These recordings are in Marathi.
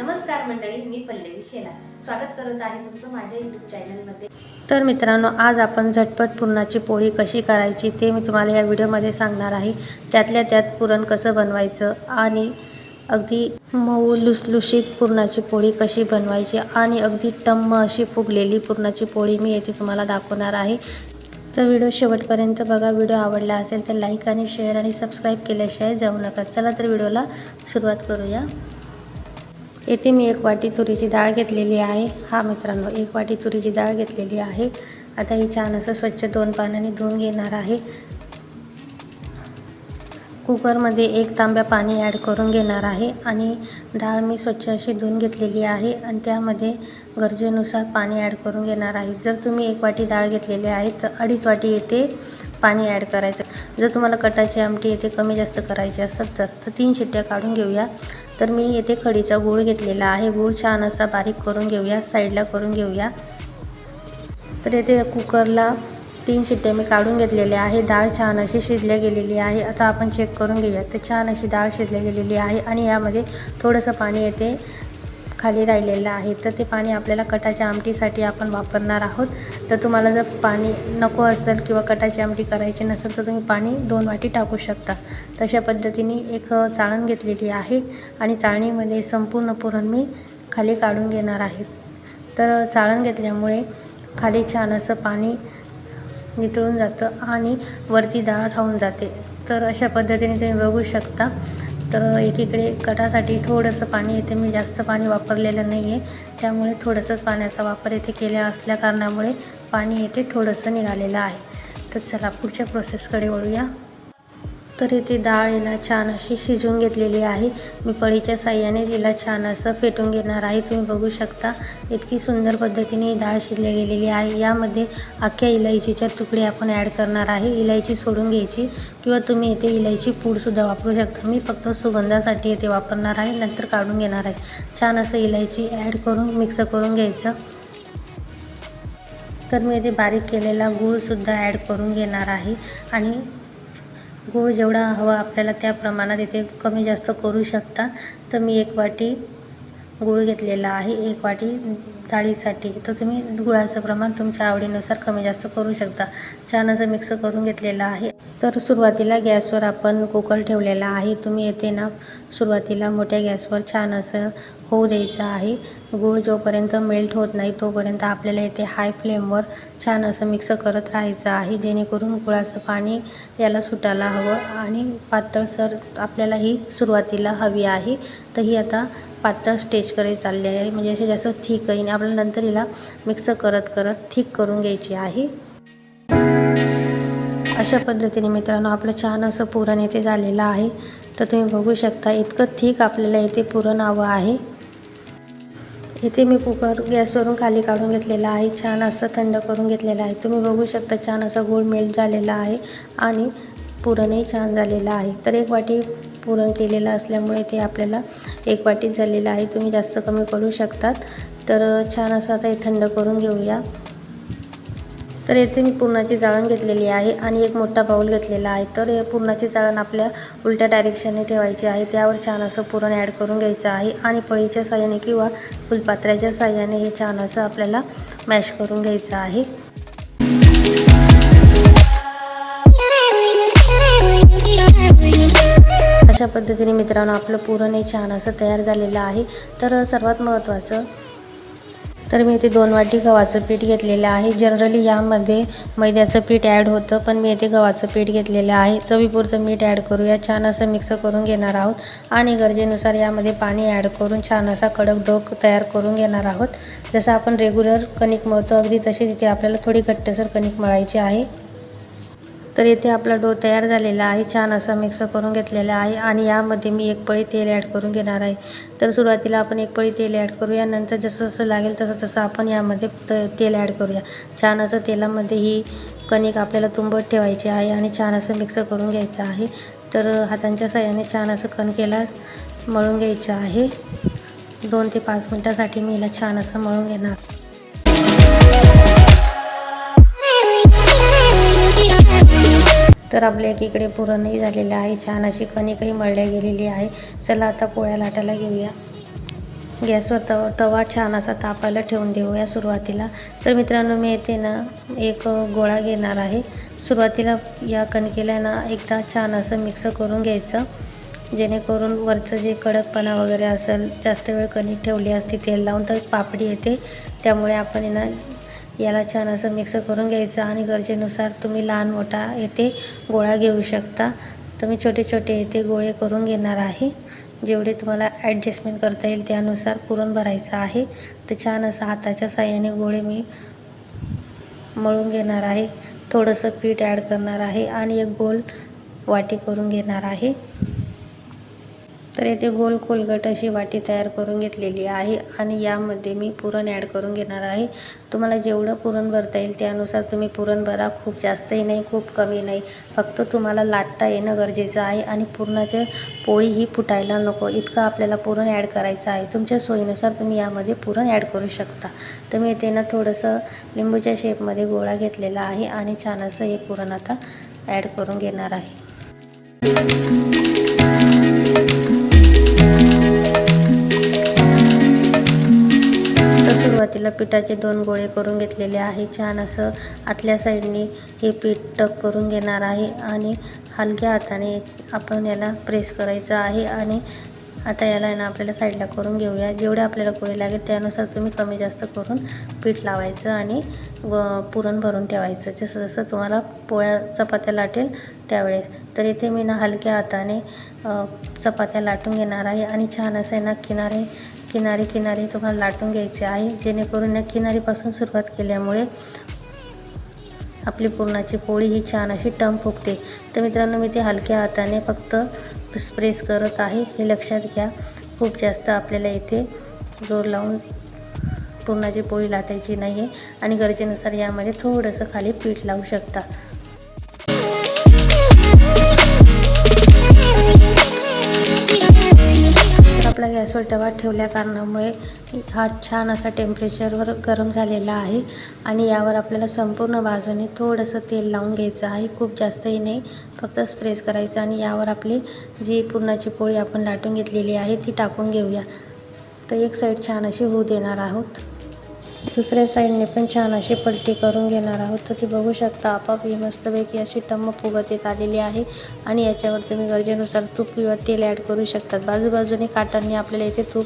नमस्कार मंडळी मी पल्लवी शेला स्वागत करत आहे तुमचं माझ्या यूट्यूब चॅनलमध्ये तर मित्रांनो आज आपण झटपट पुरणाची पोळी कशी करायची ते मी तुम्हाला या व्हिडिओमध्ये सांगणार आहे. त्यातल्या त्यात पुरण कसं बनवायचं आणि अगदी मऊ लुसलुशीत पुरणाची पोळी कशी बनवायची आणि अगदी टम्म अशी फुगलेली पुरणाची पोळी मी येथे तुम्हाला दाखवणार आहे. तर व्हिडिओ शेवटपर्यंत बघा. व्हिडिओ आवडला असेल तर लाईक आणि शेअर आणि सबस्क्राईब केल्याशिवाय जाऊ नका. चला तर व्हिडिओला सुरुवात करूया. येथे मी एक वाटी तुरीची डाळ घेतलेली आहे. हा मित्रांनो एक वाटी तुरीची डाळ घेतलेली आहे. आता ही छान असं स्वच्छ दोन पाण्याने धुवून घेणार आहे. कुकरमध्ये एक तांब्या पाणी ॲड करून घेणार आहे आणि डाळ मी स्वच्छ अशी धुवून घेतलेली आहे आणि त्यामध्ये गरजेनुसार पाणी ॲड करून घेणार आहे. जर तुम्ही एक वाटी डाळ घेतलेली आहे तर अडीच वाटी येथे पाणी ॲड करायचं. जर तुम्हाला कटाची आमटी येथे कमी जास्त करायची असेल तर तर तीन शिट्ट्या काढून घेऊया. तर मी येथे खडीचा गूळ घेतलेला आहे. गूळ छान असा बारीक करून घेऊया साईडला करून घेऊया. तर येथे कुकरला तीन शिट्ट्या मी काढून घेतलेल्या आहे. डाळ छान अशी शिजल्या गेलेली आहे. आता आपण चेक करून घेऊया तर छान अशी डाळ शिजल्या गेलेली आहे आणि यामध्ये थोडंसं पाणी येते खाली राहिलेलं आहे. तर ते पाणी आपल्याला कटाच्या आमटीसाठी आपण वापरणार आहोत. तर तुम्हाला जर पाणी नको असेल किंवा कटाची आमटी करायची नसेल तर तुम्ही पाणी दोन वाटी टाकू शकता. तशा पद्धतीने एक चाळण घेतलेली आहे आणि चाळणीमध्ये संपूर्ण पुरण मी खाली काढून घेणार आहे. तर चाळण घेतल्यामुळे खाली छान असं पाणी नितळून जातं आणि वरती डाळ राहून जाते. तर अशा पद्धतीने तुम्ही बघू शकता. तर एकीकडे कटासाठी थोडंसं पाणी येते. मी जास्त पाणी वापरलेलं नाही आहे त्यामुळे थोडंसंच पाण्याचा वापर येथे केल्या असल्या कारणामुळे पाणी येथे थोडंसं निघालेलं आहे. तर चला पुढच्या प्रोसेसकडे वळूया. तर इथे डाळ हिला छान अशी शिजवून घेतलेली आहे. मी पळीच्या साह्याने तिला छान असं पेटून घेणार आहे. तुम्ही बघू शकता इतकी सुंदर पद्धतीने ही डाळ शिजल्या गेलेली आहे. यामध्ये अख्ख्या इलायचीच्या तुकडे आपण ॲड करणार आहे. इलायची सोडून घ्यायची किंवा तुम्ही इथे इलायची पूडसुद्धा वापरू शकता. मी फक्त सुगंधासाठी इथे वापरणार आहे नंतर काढून घेणार आहे. छान असं इलायची ॲड करून मिक्स करून घ्यायचं. तर मी इथे बारीक केलेला गूळसुद्धा ॲड करून घेणार आहे. आणि गूळ जेवढा हवा आपल्याला त्या प्रमाणात इथे कमी जास्त करू शकता तर मी एक वाटी गूळ घेतलेला आहे. एक वाटी डाळीसाठी. तर तुम्ही गुळाचं प्रमाण तुमच्या आवडीनुसार कमी जास्त करू शकता. छान असं मिक्स करून घेतलेलं आहे. तर सुरुवातीला गॅसवर आपण कुकर ठेवलेला आहे. तुम्ही येथे ना सुरुवातीला मोठ्या गॅसवर छान असं होऊ द्यायचं आहे. गूळ जोपर्यंत मेल्ट होत नाही तोपर्यंत आपल्याला येथे हाय फ्लेमवर छान असं मिक्स करत राहायचं आहे. जेणेकरून गुळाचं पाणी याला सुटायला हवं आणि पातळसर आपल्याला ही सुरुवातीला हवी आहे. तर ही आता पातळ स्टेजकडे चालली आहे. म्हणजे असे जास्त थिक येईल आपल्याला नंतर हिला मिक्स करत करत थिक करून घ्यायची आहे. अशा पद्धतीने मित्रांनो आपलं छान असं पुरण येथे झालेलं आहे. तर तुम्ही बघू शकता इतकं थिक आपल्याला येथे पुरण हवं आहे. इथे मी कुकर गॅसवरून खाली काढून घेतलेला आहे. छान असं थंड करून घेतलेलं आहे. तुम्ही बघू शकता छान असा गोळ मेल्ट झालेला आहे. आणि पुरणही छान झालेलं आहे. तर एक वाटी पुरण केलेलं असल्यामुळे ते आपल्याला एक वाटीच झालेलं आहे. तुम्ही जास्त कमी करू शकतात. तर छान असं आता हे थंड करून घेऊया. तर येथे मी पुरणाची जाळण घेतलेली आहे आणि एक मोठा बाऊल घेतलेला आहे. तर हे पुरणाची जाळण आपल्या उलट्या डायरेक्शनने ठेवायची आहे. त्यावर छान असं पुरण ॲड करून घ्यायचं आहे आणि पळीच्या साह्याने किंवा फुलपात्र्याच्या साह्याने हे छान असं आपल्याला मॅश करून घ्यायचं आहे. अशा पद्धतीने मित्रांनो आपलं पुरण हे छान असं तयार झालेलं आहे. तर सर्वात महत्त्वाचं तर मी इथे दोन वाटी गव्हाचं पीठ घेतलेलं आहे. जनरली यामध्ये मैद्याचं पीठ ॲड होतं पण मी इथे गव्हाचं पीठ घेतलेलं आहे. चवीपुरतं मीठ ॲड करूया. छान असं मिक्स करून घेणार आहोत. आणि गरजेनुसार यामध्ये पाणी ॲड करून छान असा कडक डोक तयार करून घेणार आहोत. जसं आपण रेग्युलर कणिक मळतो अगदी तशी तिथे आपल्याला थोडी घट्टसर कणिक मळायची आहे. तर येथे आपला डो तयार झालेला आहे. छान असा मिक्स करून घेतलेला आहे आणि यामध्ये मी एक पळी तेल ॲड करून घेणार आहे. तर सुरुवातीला आपण एक पळी तेल ॲड करूया. नंतर जसं जसं लागेल तसं तसं आपण यामध्ये त तेल ॲड करूया. छान असं तेलामध्ये ही कणिक आपल्याला तुंबत ठेवायची आहे आणि छान असं मिक्स करून घ्यायचं आहे. तर हातांच्या सहाय्याने छान असं कणकेला मळून घ्यायचं आहे. दोन ते पाच मिनटासाठी मी हिला छान असं मळून घेणार. तर आपल्या एकीकडे पुरणही झालेलं आहे. छान अशी कणिकही मळल्या गेलेली आहे. चला आता पोळ्या लाटायला घेऊया. गॅसवर तवा तवा छान असा तापायला ठेवून देऊया सुरुवातीला. तर मित्रांनो मी येथे ना एक गोळा घेणार आहे. सुरुवातीला या कणकेला ना एकदा छान असं मिक्स करून घ्यायचं. जेणेकरून वरचं जे कडकपणा वगैरे असेल जास्त वेळ कणिक ठेवली असती तेल लावून तर पापडी येते. त्यामुळे आपण ना याला छान असं मिक्स करून घ्यायचं आणि गरजेनुसार तुम्ही लहान मोठा येथे गोळा घेऊ शकता. तर मी छोटे छोटे येथे गोळे करून घेणार आहे. जेवढे तुम्हाला ॲडजस्टमेंट करता येईल त्यानुसार पुरण भरायचं आहे. तर छान असं हाताच्या साह्याने गोळे मी मळून घेणार आहे. थोडंसं पीठ ॲड करणार आहे आणि एक गोल वाटी करून घेणार आहे. तर येथे गोल खोलगट अशी वाटी तयार करून घेतलेली आहे आणि यामध्ये मी पुरण ॲड करून घेणार आहे. तुम्हाला जेवढं पुरण भरता येईल त्यानुसार तुम्ही पुरण भरा. खूप जास्तही नाही खूप कमी नाही. फक्त तुम्हाला लाटता येणं गरजेचं आहे आणि पुरणाचे पोळी ही फुटायला नको. इतकं आपल्याला पुरण ॲड करायचं आहे. तुमच्या सोयीनुसार तुम्ही यामध्ये पुरण ॲड करू शकता. तर मी ना थोडंसं लिंबूच्या शेपमध्ये गोळा घेतलेला आहे आणि छान असं हे पुरण आता ॲड करून घेणार आहे. पिठाचे दोन गोळे करून घेतलेले आहे. छान असं आतल्या साईडने हे पीठ टक करून घेणार आहे आणि हलक्या हाताने आपण याला प्रेस करायचं आहे आणि आता याला आहे ना आपल्याला साईडला करून घेऊया. जेवढे आपल्याला पोळी लागेल त्यानुसार तुम्ही कमी जास्त करून पीठ लावायचं आणि व पुरण भरून ठेवायचं. जसं जसं तुम्हाला पोळ्या चपात्या लाटेल त्यावेळेस. तर इथे मी ना हलक्या हाताने चपात्या लाटून घेणार आहे आणि छान असं आहे ना किनारे किनारी किनारी तुम्हाला लाटून घ्यायचे आहे. जेणेकरून ना किनारीपासून सुरुवात केल्यामुळे आपली पुरणाची पोळी ही छान अशी टम फुगते. तर मित्रांनो मी ते हलक्या हाताने फक्त स्प्रेस करत आहे. हे लक्षात घ्या. खूप जास्त आपल्याला इथे जोर लावून पुरणाची पोळी लाटायची नाही आहे आणि गरजेनुसार यामध्ये थोडंसं खाली पीठ लावू शकता. आपला गॅसवर तवा ठेवल्या कारणामुळे हा छान असा टेम्परेचरवर गरम झालेला आहे आणि यावर आपल्याला संपूर्ण बाजूने थोडंसं तेल लावून घ्यायचं आहे. खूप जास्तही नाही फक्त स्प्रेस करायचं आणि यावर आपली जी पुरणाची पोळी आपण लाटून घेतलेली आहे ती टाकून घेऊया. तर एक साईड छान अशी होऊ देणार आहोत. दुसऱ्या साईडने पण छान अशी पलटी करून घेणार आहोत. तर ती बघू शकता आपाप ही मस्तपैकी अशी टम्म फुगत येत आलेली आहे. आणि याच्यावर तुम्ही गरजेनुसार तूप किंवा तेल ॲड करू शकतात. बाजूबाजूने काटांनी आपल्याला इथे तूप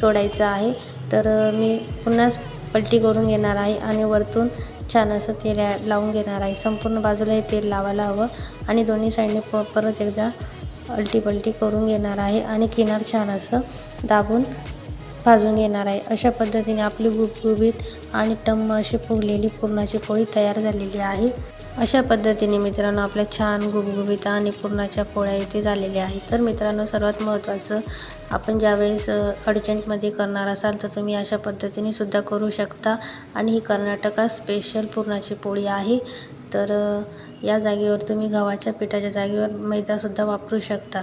सोडायचं आहे. तर मी पुन्हाच पलटी करून घेणार आहे आणि वरतून छान असं तेल ॲड लावून घेणार आहे. संपूर्ण बाजूला हे तेल लावायला हवं. आणि दोन्ही साईडने प परत एकदा अलटी पलटी करून घेणार आहे. आणि किनार छान असं दाबून भाजून घेणार आहे. अशा पद्धतीने आपली गुबगुबीत आणि टम्म अशी फुगलेली पुरणाची पोळी तयार झालेली आहे. अशा पद्धतीने मित्रांनो आपल्या छान गुबगुबीत आणि पुरणाच्या पोळ्या इथे झालेल्या आहेत. तर मित्रांनो सर्वात महत्त्वाचं आपण ज्यावेळेस अर्जंटमध्ये करणार असाल तर तुम्ही अशा पद्धतीने सुद्धा करू शकता. आणि ही कर्नाटकात स्पेशल पुरणाची पोळी आहे. तर या जागेवर तुम्ही गव्हाच्या पिठाच्या जागेवर मैदासुद्धा वापरू शकता.